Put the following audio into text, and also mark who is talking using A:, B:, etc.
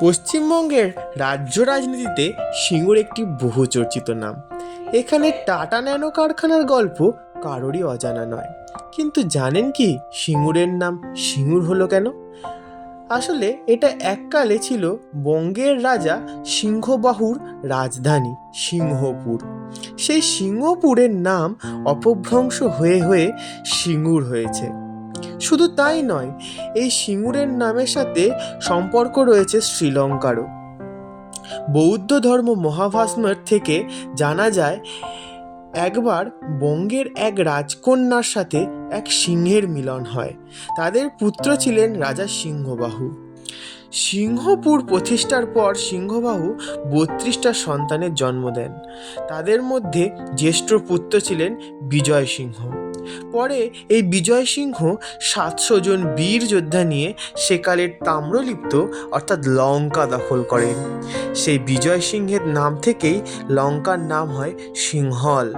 A: পশ্চিমবঙ্গের রাজ্য রাজনীতিতে সিঙ্গুর একটি বহু চর্চিত নাম। এখানে টাটা ন্যানো কারখানার গল্প কারোরই অজানা নয়। কিন্তু জানেন কি সিঙ্গুরের নাম সিঙ্গুর হলো কেন? আসলে এটা এককালে ছিল বঙ্গের রাজা সিংহবাহুর রাজধানী সিংহপুর। সেই সিংহপুরের নাম অপভ্রংশ হয়ে হয়ে সিঙ্গুর হয়েছে। শুধু তাই নয়, এই সিঙ্গুরের নামের সাথে সম্পর্ক রয়েছে শ্রীলঙ্কারও। বৌদ্ধ ধর্ম মহাভাষ্যের থেকে জানা যায়, একবার বঙ্গের এক রাজকন্যার সাথে এক সিংহের মিলন হয়। তাদের পুত্র ছিলেন রাজা সিংহবাহু। সিংহপুর প্রতিষ্ঠার পর সিংহবাহু বত্রিশটা সন্তানের জন্ম দেন। তাদের মধ্যে জ্যেষ্ঠ পুত্র ছিলেন বিজয় সিংহ পরে এই বিজয় সিংহ সাতশো জন বীর যোদ্ধা নিয়ে সেকালের তাম্রলিপ্ত, অর্থাৎ লঙ্কা দখল করেন। সেই বিজয় সিংহের নাম থেকেই লঙ্কার নাম হয় সিংহল।